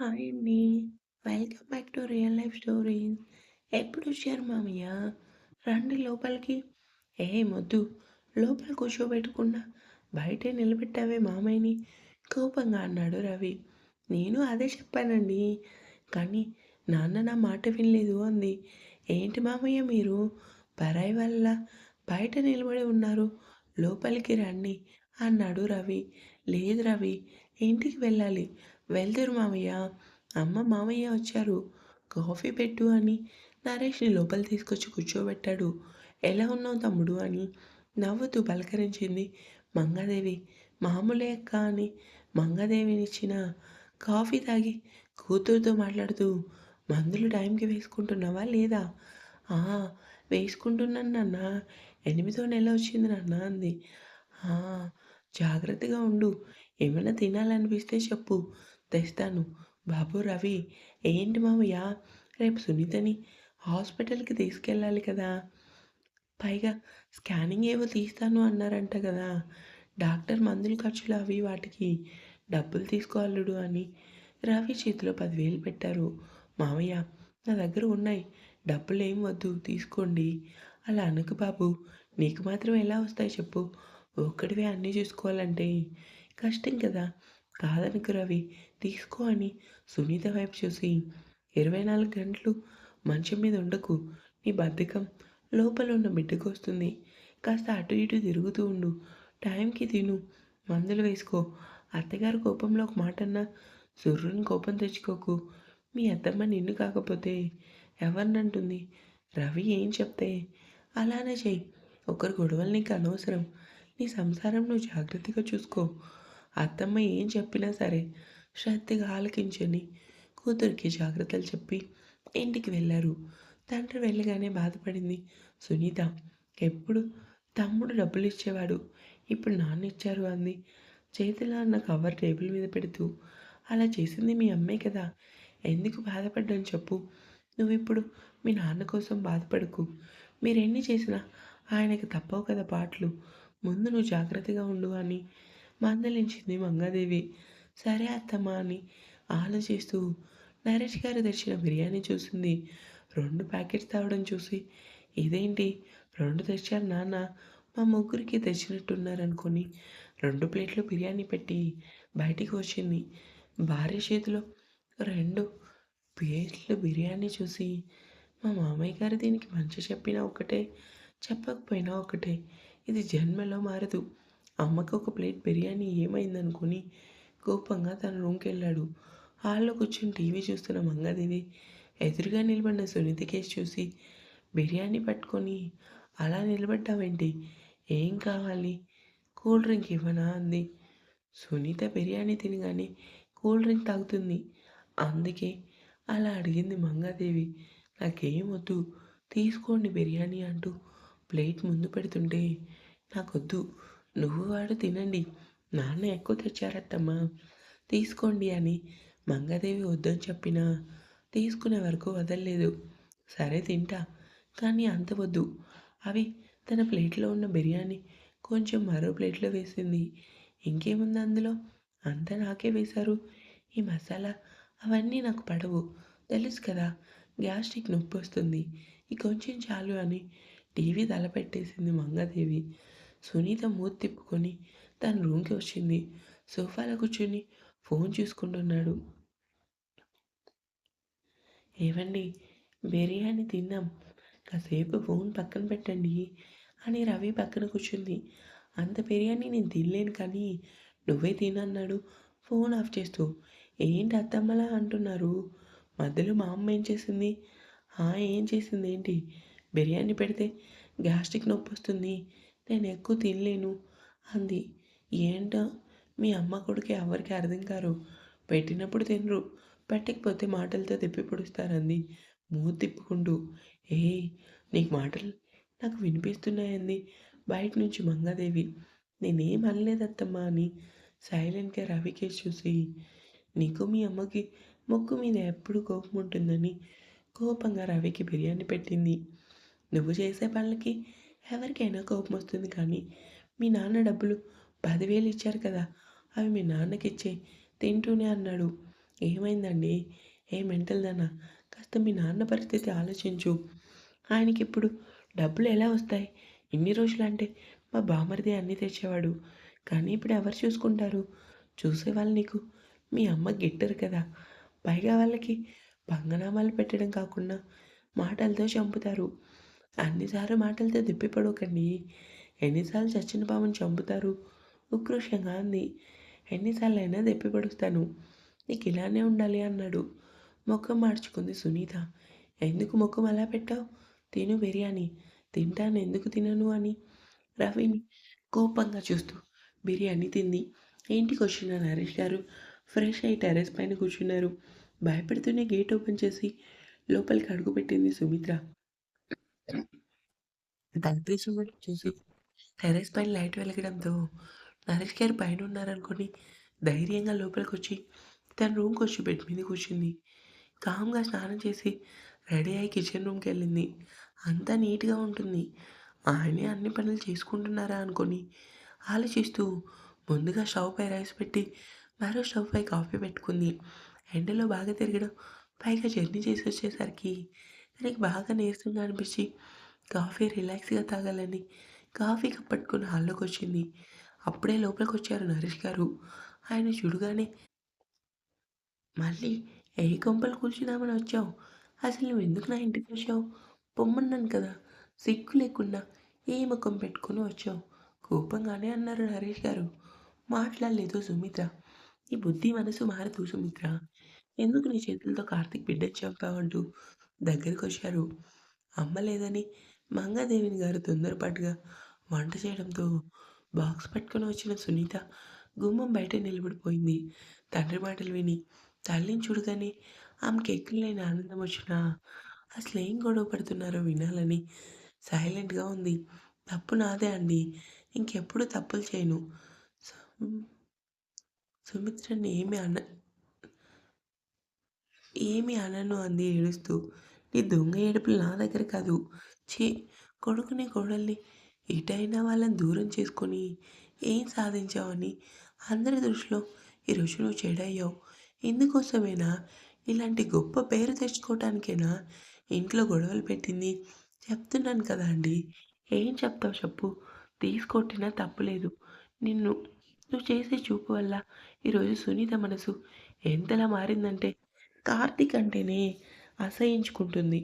Hi అండి. Welcome back to real life stories. ఎప్పుడొచ్చారు మామయ్య? రండి లోపలికి. ఏ మొద్దు లోపల కూర్చోబెట్టకుండా బయటే నిలబెట్టావే మామయ్యని కోపంగా అన్నాడు రవి. నేను అదే చెప్పానండి. కానీ నాన్న నా మాట వినలేదు అంది. ఏంటి మామయ్య మీరు పరాయి వల్ల బయట నిలబడి ఉన్నారు. లోపలికి రండి అన్నాడు రవి. లేదు రవి ఇంటికి వెళ్ళాలి. వెళ్తురు మామయ్య. అమ్మ మామయ్య వచ్చారు. కాఫీ పెట్టు అని నరేష్‌ని లోపల తీసుకొచ్చి కూర్చోబెట్టాడు. ఎలా ఉన్నావు తమ్ముడు అని నవ్వుతూ పలకరించింది మంగాదేవి. మామూలే అక్క అని మంగాదేవినిచ్చిన కాఫీ తాగి కూతురుతో మాట్లాడుతూ మందులు టైంకి వేసుకుంటున్నావా లేదా? ఆ! వేసుకుంటున్నాను నాన్న. ఎనిమిదో నెల వచ్చింది నాన్న అంది. ఆ! జాగ్రత్తగా ఉండు. ఏమైనా తినాలనిపిస్తే చెప్పు తెస్తాను. బాబు రవి ఏంటి మామయ్య రేపు సునీతని హాస్పిటల్‌కి తీసుకెళ్ళాలి కదా! పైగా స్కానింగ్ ఏవో తీస్తాను అన్నారంట కదా! డాక్టర్ మందులు ఖర్చులు అవి వాటికి డబ్బులు తీసుకోవాలడు అని రవి చేతిలో పదివేలు పెట్టారు. మావయ్య నా దగ్గర ఉన్నాయి. డబ్బులు ఏం వద్దు తీసుకోండి. అలా అనకు బాబు. నీకు మాత్రం ఎలా వస్తాయి చెప్పు. ఒక్కడివే అన్నీ చూసుకోవాలంటే కష్టం కదా! కాదనుకు రవి. తీసుకో అని సునీత వైపు చూసి ఇరవై నాలుగు గంటలు మంచం మీద ఉండకు. నీ బద్ధకం లోపల ఉన్న బిడ్డకు వస్తుంది కాస్త అటు ఇటు తిరుగుతూ ఉండు. టైంకి తిను. మందులు వేసుకో. అత్తగారు కోపంలో ఒక మాట అన్నా సుర్రుని కోపం తెచ్చుకోకు. మీ అత్తమ్మ నిన్ను కాకపోతే ఎవరినంటుంది? రవి ఏం చెప్తే అలానే చెయ్యి. ఒకరి గొడవలు నీకు అనవసరం. నీ సంసారం నువ్వు జాగ్రత్తగా చూసుకో. అత్తమ్మ ఏం చెప్పినా సరే శ్రద్ధగా ఆలకించని కూతురికి జాగ్రత్తలు చెప్పి ఇంటికి వెళ్ళారు. తండ్రి వెళ్ళగానే బాధపడింది సునీత. ఎప్పుడు తమ్ముడు డబ్బులు ఇచ్చేవాడు. ఇప్పుడు నాన్న ఇచ్చారు అంది. చేతిలో ఉన్న కవర్ టేబుల్ మీద పెడుతూ అలా చేసింది మీ అమ్మే కదా! ఎందుకు బాధపడ్డాను చెప్పు. నువ్విప్పుడు మీ నాన్న కోసం బాధపడకు. మీరెన్ని చేసినా ఆయనకు తప్పవు కదా పాటలు. ముందు నువ్వు జాగ్రత్తగా ఉండు అని మందలించింది మంగాదేవి. సరే అత్తమ్మా అని ఆలోచిస్తూ నరేష్ గారు తెచ్చిన బిర్యానీ చూసింది. రెండు ప్యాకెట్స్ తావడం చూసి ఇదేంటి రెండు తెచ్చారు నాన్న మా ముగ్గురికి తెచ్చినట్టున్నారనుకొని రెండు ప్లేట్లు బిర్యానీ పెట్టి బయటికి వచ్చింది. భార్య చేతిలో రెండు ప్లేట్లు బిర్యానీ చూసి మా మామయ్య గారు దీనికి మంచి చెప్పినా ఒకటే చెప్పకపోయినా ఒకటే ఇది జన్మలో మారదు. అమ్మకు ఒక ప్లేట్ బిర్యానీ ఏమైందనుకుని కోపంగా తన రూమ్కి వెళ్ళాడు హాల్‌లో కూర్చొని టీవీ చూస్తున్న మంగాదేవి ఎదురుగా నిలబడిన సునీత కేసి చూసి బిర్యానీ పట్టుకొని అలా నిలబడ్డావేంటి? ఏం కావాలి? కూల్ డ్రింక్ ఇవ్వనా? అంది. సునీత బిర్యానీ తినగానే కూల్ డ్రింక్ తాగుతుంది. అందుకే అలా అడిగింది మంగాదేవి. నాకేం వద్దు. తీసుకోండి బిర్యానీ అంటూ ప్లేట్ ముందు పెడుతుంటే నాకొద్దు. నువ్వు వాడు తినండి. నాన్న ఎక్కువ తెచ్చారత్తమ్మా. తీసుకోండి అని మంగాదేవి వద్దని చెప్పినా తీసుకునే వరకు వదలలేదు సరే తింటా. కానీ అంత వద్దు. అవి తన ప్లేట్‌లో ఉన్న బిర్యానీ కొంచెం మరో ప్లేట్‌లో వేసింది. ఇంకేముంది అందులో? అంతా నాకే వేశారు. ఈ మసాలా అవన్నీ నాకు పడవు. తెలుసు కదా! గ్యాస్ట్రిక్ నొప్పొస్తుంది. ఈ కొంచెం చాలు అని టీవీ తలపెట్టేసింది మంగాదేవి. సునీత మూతి తిప్పుకొని తన రూమ్‌కి వచ్చింది. సోఫాలో కూర్చొని ఫోన్ చూసుకుంటున్నాడు. ఏవండీ బిర్యానీ తిన్నాం. కాసేపు ఫోన్ పక్కన పెట్టండి అని రవి పక్కన కూర్చుంది. అంత బిర్యానీ నేను తినలేను కానీ నువ్వే తినన్నాడు ఫోన్ ఆఫ్ చేస్తూ. ఏంటి అత్తమ్మలా అంటున్నారు? మధ్యలో మా అమ్మ ఏం చేసింది? ఆ! ఏం చేసిందేంటి? బిర్యానీ పెడితే గ్యాస్ట్రిక్ నొప్పి వస్తుంది నేను ఎక్కువ తినలేను అంది. ఏంటో మీ అమ్మ కొడుకు ఎవరికి అర్థం కారు. పెట్టినప్పుడు తినరు. పెట్టకపోతే మాటలతో తిప్పి పొడుస్తారంది మూతి తిప్పుకుంటూ. ఏయ్! నీకు మాటలు నాకు వినిపిస్తున్నాయండి బయట నుంచి మంగాదేవి. నేనేం అనలేదత్తమ్మా అని సైలెంట్‌గా రవికేష్ చూసి నీకు మీ అమ్మకి ముక్కు మీద ఎప్పుడు కోపం ఉంటుందని కోపంగా రవికి బిర్యానీ పెట్టింది. నువ్వు చేసే పనులకి ఎవరికైనా కోపం వస్తుంది కానీ మీ నాన్న డబ్బులు పదివేలు ఇచ్చారు కదా! అవి మీ నాన్నకి ఇచ్చే తింటూనే అన్నాడు. ఏమైందండి? ఏ మెంటల్దన్నా కాస్త మీ నాన్న పరిస్థితి ఆలోచించు. ఆయనకి ఇప్పుడు డబ్బులు ఎలా వస్తాయి? ఇన్ని రోజులంటే మా బామర్దే అన్నీ తెచ్చేవాడు. కానీ ఇప్పుడు ఎవరు చూసుకుంటారు? చూసేవాళ్ళు నీకు మీ అమ్మ గిట్టరు కదా! పైగా వాళ్ళకి పంగనామాలు పెట్టడం కాకుండా మాటలతో చంపుతారు. అన్నిసార్లు మాటలతో దెప్పి పొడవకండి. ఎన్నిసార్లు చచ్చిన పాముని చంపుతారు? ఉక్రోషంగా అంది. ఎన్నిసార్లైనా దెప్పి పడుస్తాను నీకు ఇలానే ఉండాలి అన్నాడు. ముఖం మార్చుకుంది సునీత. ఎందుకు ముఖం అలా పెట్టావు? తిను బిర్యానీ. తింటాను ఎందుకు తినను అని రవిని కోపంగా చూస్తూ బిర్యానీ తింది. ఇంటికొచ్చిన నరేష్ గారు ఫ్రెష్ అయి టెర్రస్ పైన కూర్చున్నారు. భయపెడుతూనే గేట్ ఓపెన్ చేసి లోపలికి అడుగుపెట్టింది సుమిత్ర. తండ్రి చూసి టెరెస్ పైన లైట్ వెలగడంతో నరేష్ గారు పైన ఉన్నారనుకొని ధైర్యంగా లోపలికి వచ్చి తన రూమ్కి వచ్చి బెడ్ మీద కూర్చుంది. కామ్‌గా స్నానం చేసి రెడీ అయ్యి కిచెన్ రూమ్కి వెళ్ళింది అంతా నీట్‌గా ఉంటుంది. ఆయనే అన్ని పనులు చేసుకుంటున్నారా అనుకొని ఆలోచిస్తూ ముందుగా స్టవ్ పై రైస్ పెట్టి మరో స్టవ్ పై కాఫీ పెట్టుకుంది. ఎండలో బాగా తిరగడం, పైగా జర్నీ చేసి వచ్చేసరికి తనకి బాగా నీరసంగా అనిపించి కాఫీ రిలాక్స్‌గా తాగాలని కాఫీ కప్ హాల్లోకి వచ్చింది అప్పుడే లోపలికి వచ్చారు నరేష్ గారు. ఆయన చూడగానే మళ్ళీ ఏ కొంపలు కూల్చుదామని వచ్చావు? అసలు నువ్వు ఎందుకు నా ఇంటికి వచ్చావు పొమ్మన్నాను కదా! సిగ్గు లేకుండా ఏ ముఖం పెట్టుకొని వచ్చావు? కోపంగానే అన్నారు నరేష్ గారు. మాట్లాడలేదు సుమిత్ర. నీ బుద్ధి మనసు మారదు సుమిత్ర. ఎందుకు నీ చేతులతో కార్తీక్ బిడ్డ చంపావంటూ దగ్గరకొచ్చారు. అమ్మ లేదని మంగాదేవిని గారు తొందరపాటుగా వంట చేయడంతో బాక్స్ పట్టుకొని వచ్చిన సునీత గుమ్మం బయట నిలబడిపోయింది. తండ్రి మాటలు విని తల్లిని చూడగానే ఆమెకి ఎక్కడలేని ఆనందం వచ్చినా ఏం గొడవ పడుతున్నారో వినాలని సైలెంట్‌గా ఉంది. తప్పు నాదే అండి. ఇంకెప్పుడు తప్పులు చేయను. సుమిత్రని ఏమి అన ఏమి అనను అంది ఏడుస్తూ. నీ దొంగ ఏడుపులు నా దగ్గర కాదు. చే కొడుకుని, కోడల్ని ఎటైనా వాళ్ళని దూరం చేసుకొని ఏం సాధించావని అందరి దృష్టిలో ఈరోజు నువ్వు చెడయ్యావు. ఇందుకోసమేనా ఇలాంటి గొప్ప పేరు తెచ్చుకోవటానికైనా ఇంట్లో గొడవలు పెట్టింది? చెప్తున్నాను కదా అండి. ఏం చెప్తావు చెప్పు? తీసుకొట్టినా తప్పులేదు. నిన్ను నువ్వు చేసే చూపు వల్ల ఈరోజు సునీత మనసు ఎంతలా మారిందంటే కార్తీక్ అంటేనే అసహ్యించుకుంటుంది.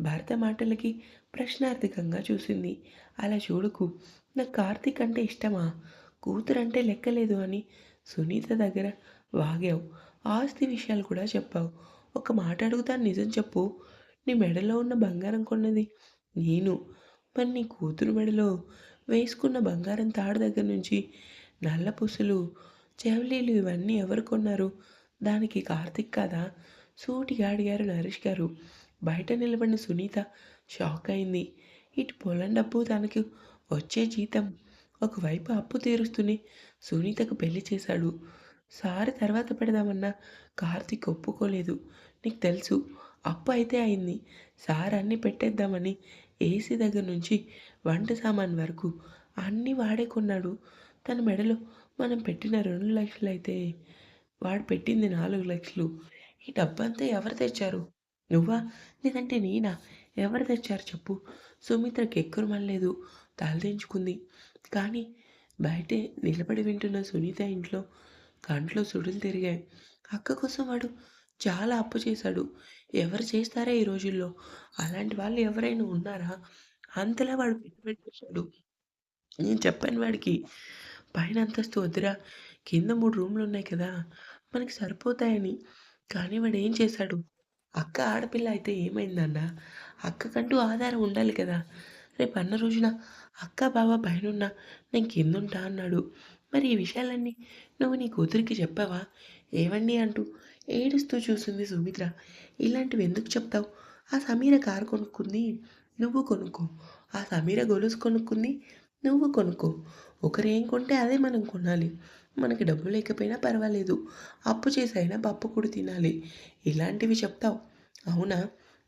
భర్త మాటలకి ప్రశ్నార్థకంగా చూసింది. అలా చూడకు. నాకు కార్తీక్ అంటే ఇష్టమా? కూతురంటే లెక్కలేదు అని సునీత దగ్గర వాగావు. ఆస్తి విషయాలు కూడా చెప్పావు. ఒక మాట అడుగుతాను నిజం చెప్పు. నీ మెడలో ఉన్న బంగారం కొన్నది నేను. మరి నీ కూతురు మెడలో వేసుకున్న బంగారం తాడు దగ్గర నుంచి నల్ల పుసులు చెవలీలు ఇవన్నీ ఎవరు కొన్నారు? దానికి కార్తీక్ కాదా? సూటిగా అడిగారు నరేష్ గారు. బయట నిలబడిన సునీత షాక్ అయింది. ఇటు పొలం డబ్బు తనకు వచ్చే జీతం ఒకవైపు అప్పు తీరుస్తూనే సునీతకు పెళ్ళి చేశాడు. సారి తర్వాత పెడదామన్నా కార్తీక్ ఒప్పుకోలేదు. నీకు తెలుసు అప్పు అయితే అయింది. సార్ అన్నీ పెట్టేద్దామని ఏసీ దగ్గర నుంచి వంట సామాన్ వరకు అన్నీ వాడే కొన్నాడు. తన మెడలో మనం పెట్టిన రెండు లక్షలు అయితే వాడు పెట్టింది నాలుగు లక్షలు. ఈ డబ్బంతా ఎవరు తెచ్చారు? నువ్వా? లేదంటే నేనా? ఎవరు తెచ్చారు చెప్పు? సుమిత్రకి ఎక్కురుమనలేదు. తలదించుకుంది. కానీ బయటే నిలబడి వింటున్న సునీత ఇంట్లో కంట్లో సుడులు తిరిగాయి. అక్క కోసం వాడు చాలా అప్పు చేశాడు. ఎవరు చేస్తారా ఈ రోజుల్లో? అలాంటి వాళ్ళు ఎవరైనా ఉన్నారా? అంతలా వాడు పెట్టబెట్టేశాడు నేను చెప్పాను వాడికి, పైన అంతస్తు వద్దురా! కింద మూడు రూమ్లు ఉన్నాయి కదా! మనకి సరిపోతాయని. కానీ వాడు ఏం చేశాడు? అక్క ఆడపిల్ల అయితే ఏమైందన్న అక్కకంటూ ఆధారం ఉండాలి కదా! రేపు అన్న రోజున అక్క, బావ పైనున్నా నేను కిందుంటా అన్నాడు. మరి ఈ విషయాలన్నీ నువ్వు నీ కూతురికి చెప్పావా? ఏవండి అంటూ ఏడుస్తూ చూసింది సుమిత్ర. ఇలాంటివి ఎందుకు చెప్తావు? ఆ సమీర కారు కొనుక్కుంది. నువ్వు కొనుక్కో. ఆ సమీర గొలుసు కొనుక్కుంది. నువ్వు కొనుక్కో. ఒకరేం కొంటే అదే మనం కొనాలి. మనకి డబ్బు లేకపోయినా పర్వాలేదు. అప్పు చేసైనా పప్పుకూడు తినాలి. ఇలాంటివి చెప్తావు. అవునా?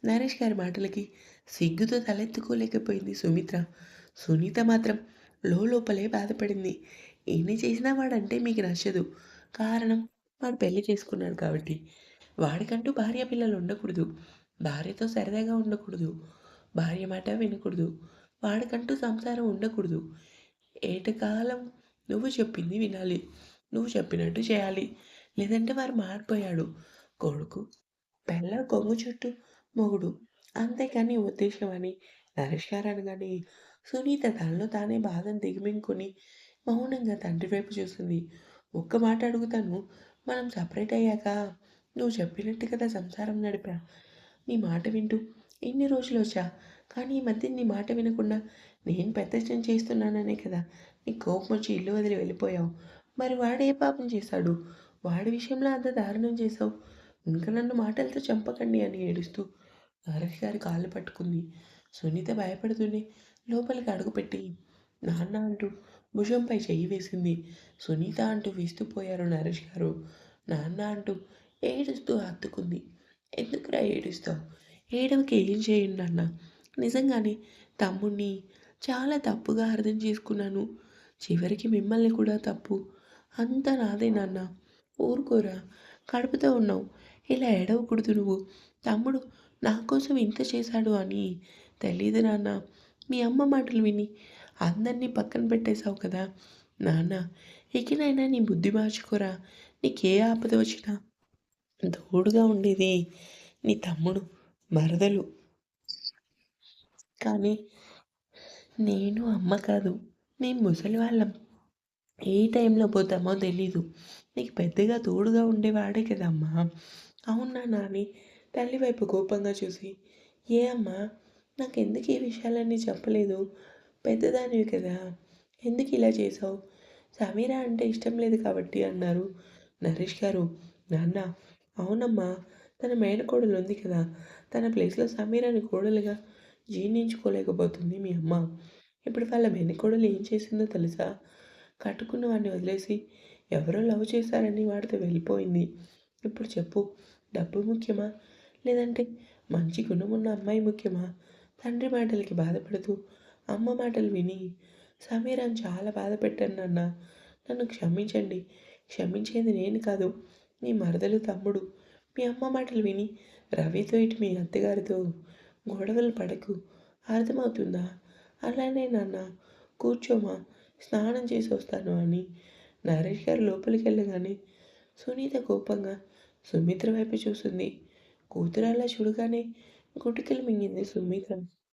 నరేష్ గారి మాటలకి సిగ్గుతో తలెత్తుకోలేకపోయింది సుమిత్ర. సునీత మాత్రం లోలోపలే బాధపడింది. ఎన్ని చేసినా వాడంటే మీకు నచ్చదు. కారణం వాడు పెళ్ళి చేసుకున్నాడు కాబట్టి. వాడికంటూ భార్య పిల్లలు ఉండకూడదు భార్యతో సరదాగా ఉండకూడదు భార్య మాట వినకూడదు వాడికంటూ సంసారం ఉండకూడదు ఏటకాలం నువ్వు చెప్పింది వినాలి. నువ్వు చెప్పినట్టు చేయాలి. లేదంటే వారు మారిపోయాడు. కొడుకు పెళ్ళ కొంగు చుట్టూ మొగుడు. అంతేకాని ఉద్దేశం అని నరేష్ గారు అనగానే సునీత తనలో తానే బాధను దిగమింగుకొని మౌనంగా తండ్రి వైపు చూసింది. ఒక్క మాట అడుగుతాను మనం సపరేట్ అయ్యాక నువ్వు చెప్పినట్టు కదా సంసారం నడిపా. నీ మాట వింటూ ఎన్ని రోజులు వచ్చా? కానీ ఈ మధ్య నీ మాట వినకుండా నేను పెద్ద చేస్తున్నాననే కదా నీ కోపం వచ్చి ఇల్లు వదిలి వెళ్ళిపోయావు. మరి వాడు ఏ పాపం చేశాడు? వాడి విషయంలో అంత దారుణం చేశావు. ఇంకా నన్ను మాటలతో చంపకండి అని ఏడుస్తూ నరేష్ గారి కాళ్ళు పట్టుకుంది. సునీత భయపడుతూనే లోపలికి అడుగుపెట్టి నాన్న అంటూ భుజంపై చెయ్యి వేసింది. సునీత అంటూ వీస్తూపోయారు నరేష్ గారు. నాన్న అంటూ ఏడుస్తూ హత్తుకుంది. ఎందుకురా ఏడుస్తావు? ఏడవకి ఏం చేయండి అన్న నిజంగానే తమ్ముణ్ణి చాలా తప్పుగా అర్థం చేసుకున్నాను. చివరికి మిమ్మల్ని కూడా తప్పు. అంతా నాదే నాన్న. ఊరుకోరా. కడుపుతో ఉన్నావు. ఇలా ఎడవకూడదు నువ్వు. తమ్ముడు నా కోసం ఇంత చేశాడు అని. తెలీదు నాన్న. మీ అమ్మ మాటలు విని అందరినీ పక్కన పెట్టేశావు కదా. నాన్న ఇకనైనా నీ బుద్ధి మార్చుకోరా. నీకే ఆపద వచ్చినా. తోడుగా ఉండేది నీ తమ్ముడు మరదలు. కానీ నేను అమ్మ కాదు మేము ముసలి వాళ్ళం. ఏ టైంలో పోతామో తెలీదు. నీకు పెద్దగా తోడుగా ఉండేవాడే కదమ్మా. అవునా నాని తల్లి వైపు కోపంగా చూసి ఏ అమ్మా నాకెందుకు ఈ విషయాలన్నీ చెప్పలేదు? పెద్దదానివి కదా. ఎందుకు ఇలా చేసావు సమీరా అంటే ఇష్టం లేదు కాబట్టి అన్నారు నరేష్ గారు. నాన్న అవునమ్మా తన మేనకోడలు ఉంది కదా. తన ప్లేస్లో సమీరాని కోడలుగా జీర్ణించుకోలేకపోతుంది మీ అమ్మ. ఇప్పుడు వాళ్ళ వెనుకోడలు ఏం చేసిందో తెలుసా? కట్టుకున్న వాడిని వదిలేసి ఎవరో లవ్ చేశారని వాడితో వెళ్ళిపోయింది. ఇప్పుడు చెప్పు డబ్బు ముఖ్యమా? లేదంటే మంచి గుణం ఉన్న అమ్మాయి ముఖ్యమా? తండ్రి మాటలకి బాధపడుతూ అమ్మ మాటలు విని సమీరాన్ని చాలా బాధ పెట్టాను నాన్న. నన్ను క్షమించండి. క్షమించేది నేను కాదు మీ మరదలు తమ్ముడు. మీ అమ్మ మాటలు విని రవితో ఇటు మీ అత్తగారితో గొడవలు పడకు. అర్థమవుతుందా? అలానే నాన్న. కూర్చోమా. స్నానం చేసి వస్తాను అని. నరేష్ గారు లోపలికి వెళ్ళగానే సునీత కోపంగా సుమిత్ర వైపు చూసింది కూతురు అలా చూడగానే గుటికలు మింగింది సుమిత్ర.